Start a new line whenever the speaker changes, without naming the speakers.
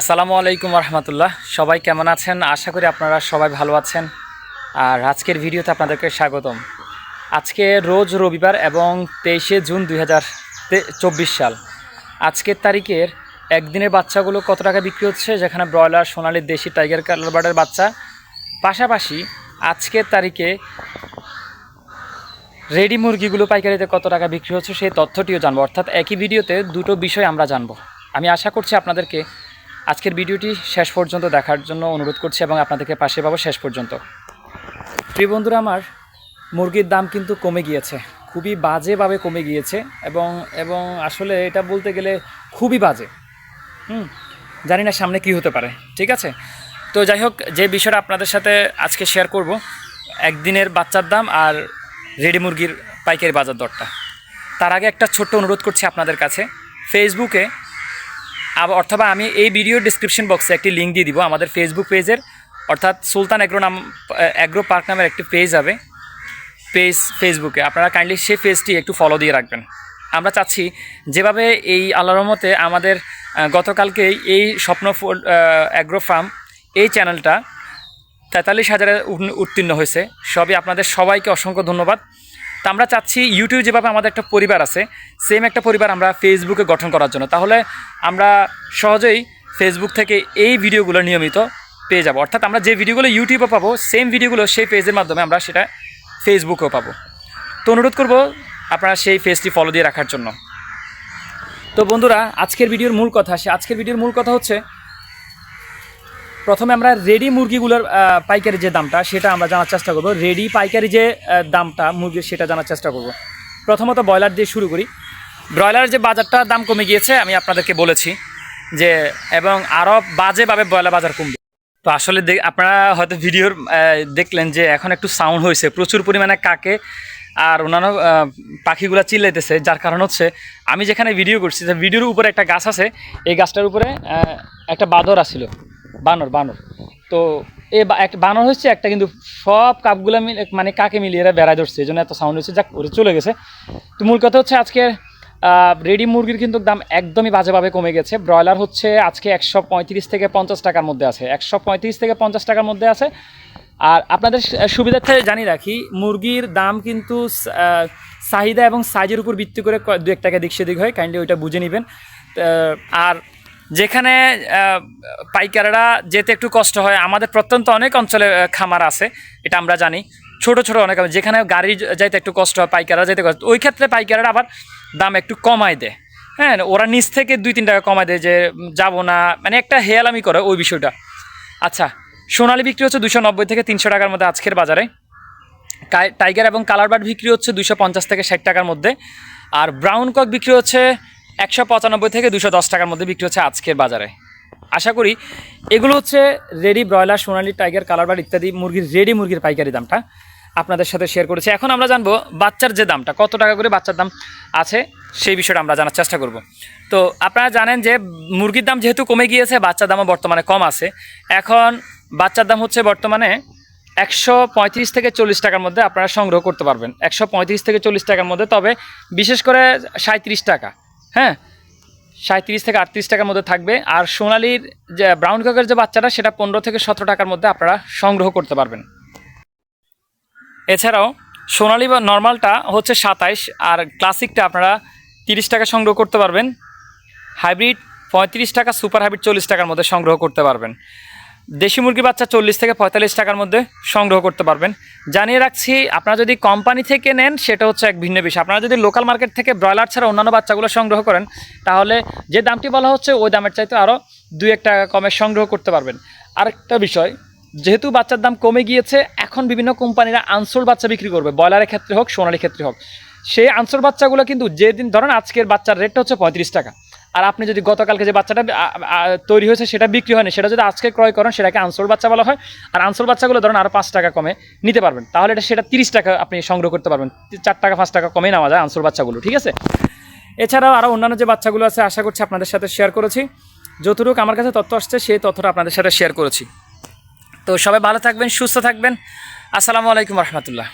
আসসালামু আলাইকুম রহমতুল্লাহ। সবাই কেমন আছেন? আশা করি আপনারা সবাই ভালো আছেন। আর আজকের ভিডিওতে আপনাদেরকে স্বাগতম। আজকে রোজ রবিবার এবং তেইশে জুন দুই হাজার চব্বিশ সাল। আজকের তারিখের একদিনের বাচ্চাগুলো কত টাকা বিক্রি হচ্ছে? যেখানে ব্রয়লার, সোনালি, দেশি, টাইগার কালারবার্ডের বাচ্চা। পাশাপাশি আজকের তারিখে রেডি মুরগিগুলো পাইকারিতে কত টাকা বিক্রি হচ্ছে সেই তথ্যটিও জানব। অর্থাৎ একই ভিডিওতে দুটো বিষয় আমরা জানব। আমি আশা করছি আপনাদেরকে আজকের ভিডিওটি শেষ পর্যন্ত দেখার জন্য অনুরোধ করছি এবং আপনাদেরকে পাশে পাবো শেষ পর্যন্ত। প্রিয় বন্ধুরা, আমার মুরগির দাম কিন্তু কমে গিয়েছে, খুবই বাজেভাবে কমে গিয়েছে এবং এবং আসলে এটা বলতে গেলে খুবই বাজে। হুম, জানি না সামনে কি হতে পারে, ঠিক আছে? তো যাই হোক, যে বিষয়টা আপনাদের সাথে আজকে শেয়ার করব, একদিনের বাচ্চার দাম আর রেডি মুরগির পাইকারি বাজার দরটা। তার আগে একটা ছোট্ট অনুরোধ করছি আপনাদের কাছে। ফেসবুকে অথবা আমি এই ভিডিও ডিসক্রিপশন বক্সে একটি লিঙ্ক দিয়ে দিব, আমাদের ফেসবুক পেজের অর্থাৎ সুলতান অ্যাগ্রো নাম অ্যাগ্রো পার্ক নামের একটি পেজ হবে পেজ ফেসবুকে আপনারা কাইন্ডলি সেই পেজটি একটু ফলো দিয়ে রাখবেন। আমরা চাচ্ছি যেভাবে এই আল্লাহর রহমতে আমাদের গতকালকেই এই স্বপ্ন অ্যাগ্রো ফার্ম এই চ্যানেলটা তেতাল্লিশ হাজারে উত্তীর্ণ হয়েছে। সবই আপনাদের সবাইকে অসংখ্য ধন্যবাদ। তা আমরা চাচ্ছি ইউটিউব যেভাবে আমাদের একটা পরিবার আছে সেম একটা পরিবার আমরা ফেসবুকে গঠন করার জন্য। তাহলে আমরা সহজেই ফেসবুক থেকে এই ভিডিওগুলো নিয়মিত পেয়ে যাব। অর্থাৎ আমরা যে ভিডিওগুলো ইউটিউবে পাবো সেম ভিডিওগুলো সেই পেজের মাধ্যমে আমরা সেটা ফেসবুকেও পাবো। তো অনুরোধ করব আপনারা সেই পেজটি ফলো দিয়ে রাখার জন্য। তো বন্ধুরা, আজকের ভিডিওর মূল কথা আসে আজকের ভিডিওর মূল কথা হচ্ছে প্রথমে আমরা রেডি মুরগিগুলোর পাইকারি যে দামটা, সেটা আমরা জানার চেষ্টা করব। রেডি পাইকারি যে দামটা, মুরগির, সেটা জানার চেষ্টা করব। প্রথমত ব্রয়লার দিয়ে শুরু করি। ব্রয়লার যে বাজারটা দাম কমে গিয়েছে, আমি আপনাদেরকে বলেছি যে, এবং আরও বাজেভাবে ব্রয়লার বাজার কমবে। তো আসলে দে- আপনারা হয়তো ভিডিওর দেখলেন যে এখন একটু সাউন্ড হয়েছে। প্রচুর পরিমাণে কাকে আর অন্যান্য পাখিগুলো চিল্লাইতেছে, যার কারণ হচ্ছে আমি যেখানে ভিডিও করছি, যে ভিডিওর উপরে একটা গাছ আছে, এই গাছটার উপরে একটা বাদর আসছিল বানর বানর। তো এ একটা বানর হচ্ছে একটা কিন্তু সব কাপগুলো মিলে মানে কাকে মিলিয়ে এরা বেড়ায় ধরছে, এই জন্য এত সাউন্ড হচ্ছে যাক, ওরে চলে গেছে। তো মূল কথা হচ্ছে আজকে রেডি মুরগির কিন্তু দাম একদমই বাজেভাবে কমে গেছে। ব্রয়লার হচ্ছে আজকে একশো পঁয়ত্রিশ থেকে পঞ্চাশ টাকার মধ্যে আছে। একশো পঁয়ত্রিশ থেকে পঞ্চাশ টাকার মধ্যে আছে। আর আপনাদের সুবিধার্থে জানিয়ে রাখি, মুরগির দাম কিন্তু চাহিদা এবং সাইজের উপর ভিত্তি করে দু এক টাকা দিক সেদিক হয়। কাইন্ডলি ওইটা বুঝে নেবেন। আর যেখানে পাইকাররা যেতে একটু কষ্ট হয়। আমাদের প্রত্যন্ত অনেক অঞ্চলে খামার আছে, এটা আমরা জানি। ছোট ছোট অনেক যেখানে গাড়ি যাইতে একটু কষ্ট হয়, পাইকাররা যেতে কষ্ট ওই ক্ষেত্রে পাইকাররা আবার দাম একটু কমায় দেয়। হ্যাঁ ওরা নিচ থেকে দুই, তিন টাকা কমায় দেয় যে যাব না মানে একটা হেয়ালামি করে ওই বিষয়টা। আচ্ছা সোনালি বিক্রি হচ্ছে দুশো নব্বই থেকে তিনশো টাকার মধ্যে আজকের বাজারে। টাইগার এবং কালার বার্ড বিক্রি হচ্ছে দুশো পঞ্চাশ থেকে ষাট টাকার মধ্যে। আর ব্রাউন কক বিক্রি হচ্ছে একশো পঁচানব্বই থেকে দুশো দশ টাকার মধ্যে বিক্রি হচ্ছে আজকের বাজারে। আশা করি এগুলো হচ্ছে ready broiler, Sonali tiger colour bar ইত্যাদি মুরগির, রেডি মুরগির পাইকারি দামটা আপনাদের সাথে শেয়ার করেছি। এখন আমরা জানব বাচ্চার যে দামটা, কত টাকা করে বাচ্চার দাম আছে সেই বিষয়টা আমরা জানার চেষ্টা করব। তো আপনারা জানেন যে মুরগির দাম যেহেতু কমে গিয়েছে, বাচ্চার দামও বর্তমানে কম আছে। এখন বাচ্চার দাম হচ্ছে বর্তমানে একশো পঁয়ত্রিশ থেকে চল্লিশ টাকার মধ্যে আপনারা সংগ্রহ করতে পারবেন। একশো পঁয়ত্রিশ থেকে চল্লিশ টাকার মধ্যে, তবে বিশেষ করে সাঁত্রিশ টাকা। হ্যাঁ সাঁত্রিশ থেকে আটত্রিশ টাকার মধ্যে থাকবে। আর সোনালির যে ব্রাউন কাকের যে বাচ্চাটা, সেটা পনেরো থেকে সতেরো টাকার মধ্যে আপনারা সংগ্রহ করতে পারবেন। এছাড়াও সোনালি বা নর্মালটা হচ্ছে সাতাইশ, আর ক্লাসিকটা আপনারা তিরিশ টাকা সংগ্রহ করতে পারবেন। হাইব্রিড পঁয়ত্রিশ টাকা, সুপার হাইব্রিড চল্লিশ টাকার মধ্যে সংগ্রহ করতে পারবেন। দেশি মুরগি বাচ্চা চল্লিশ থেকে পঁয়তাল্লিশ টাকার মধ্যে সংগ্রহ করতে পারবেন। জানিয়ে রাখছি, আপনারা যদি কোম্পানি থেকে নেন, সেটা হচ্ছে এক ভিন্ন বিষয়। আপনারা যদি লোকাল মার্কেট থেকে ব্রয়লার ছাড়া অন্যান্য বাচ্চাগুলো সংগ্রহ করেন, তাহলে যে দামটি বলা হচ্ছে, ওই দামের চাইতে আরও দুই এক টাকা কমে সংগ্রহ করতে পারবেন। আরেকটা বিষয়, যেহেতু বাচ্চার দাম কমে গিয়েছে, এখন বিভিন্ন কোম্পানিরা আনসোল বাচ্চা বিক্রি করবে। ব্রয়লারের ক্ষেত্রে হোক সোনালি ক্ষেত্রে হোক। সেই আনসোল বাচ্চাগুলো কিন্তু যেদিন, ধরেন আজকের বাচ্চার রেটটা হচ্ছে পঁয়ত্রিশ টাকা। আর আপনি যদি গতকালকে যে বাচ্চাটা তৈরি হয়েছে সেটা বিক্রি হয়নি, সেটা যদি আজকে ক্রয় করেন, সেটাকে আনসোল বাচ্চা বলা হয়। আর আনসোল বাচ্চাগুলো ধরেন আরও পাঁচ টাকা কমে নিতে পারবেন। তাহলে এটা সেটা তিরিশ টাকা আপনি সংগ্রহ করতে পারবেন। চার টাকা, পাঁচ টাকা কমে নেওয়া যায় আনসোল বাচ্চাগুলো, ঠিক আছে? এছাড়াও আরও অন্যান্য যে বাচ্চাগুলো আছে, আশা করছি আপনাদের সাথে শেয়ার করেছি। যতটুকু আমার কাছে তথ্য আসছে, সেই তথ্যটা আপনাদের সাথে শেয়ার করেছি। তো সবাই ভালো থাকবেন, সুস্থ থাকবেন। আসসালামু আলাইকুম রহমতুল্লাহ।